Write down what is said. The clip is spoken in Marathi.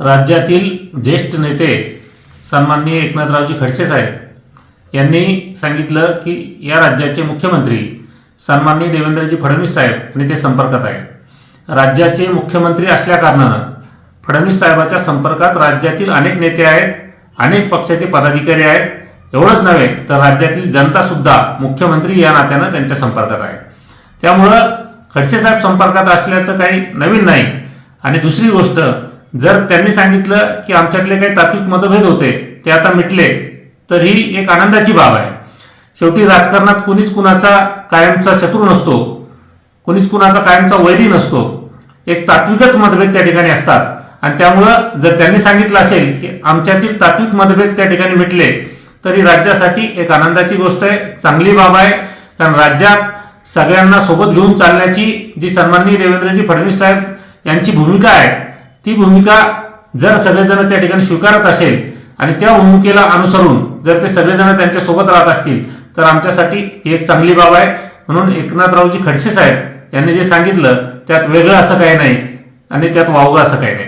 राज्यातील ज्येष्ठ नेते सन्माननीय एकनाथरावजी खडसे साहेब यांनी सांगितलं की या राज्याचे मुख्यमंत्री सन्माननीय देवेंद्रजी फडणवीस साहेब आणि ते संपर्कात आहे राज्याचे मुख्यमंत्री असल्याकारणानं फडणवीस साहेबाच्या संपर्कात राज्यातील अनेक नेते आहेत अनेक पक्षाचे पदाधिकारी आहेत. एवढंच नव्हे तर राज्यातील जनतासुद्धा मुख्यमंत्री या नात्यानं त्यांच्या संपर्कात आहे. त्यामुळं खडसे साहेब संपर्कात असल्याचं काही नवीन नाही. आणि दुसरी गोष्ट जर त्यांनी सांगितलं की आमच्यातले काही तात्विक मतभेद होते ते आता मिटले तर ही एक आनंदाची बाब आहे. शेवटी राजकारणात कुणीच कुणाचा कायमचा शत्रू नसतो कुणीच कुणाचा कायमचा वैरी नसतो. एक तात्विकच मतभेद त्या ठिकाणी असतात. आणि त्यामुळं जर त्यांनी सांगितलं असेल की आमच्यातील तात्विक मतभेद त्या ठिकाणी मिटले तरी राज्यासाठी एक आनंदाची गोष्ट आहे चांगली बाब आहे. कारण राज्यात सगळ्यांना सोबत घेऊन चालण्याची जी सन्माननीय देवेंद्रजी फडणवीस साहेब यांची भूमिका आहे ती भूमिका जर सगळेजण त्या ठिकाणी स्वीकारत असेल आणि त्या भूमिकेला अनुसरून जर ते सगळेजण त्यांच्यासोबत राहत असतील तर आमच्यासाठी ही एक चांगली बाब आहे. म्हणून एकनाथरावजी खडसे साहेब यांनी जे सांगितलं त्यात वेगळं असं काही नाही आणि त्यात वावगं असं काही नाही.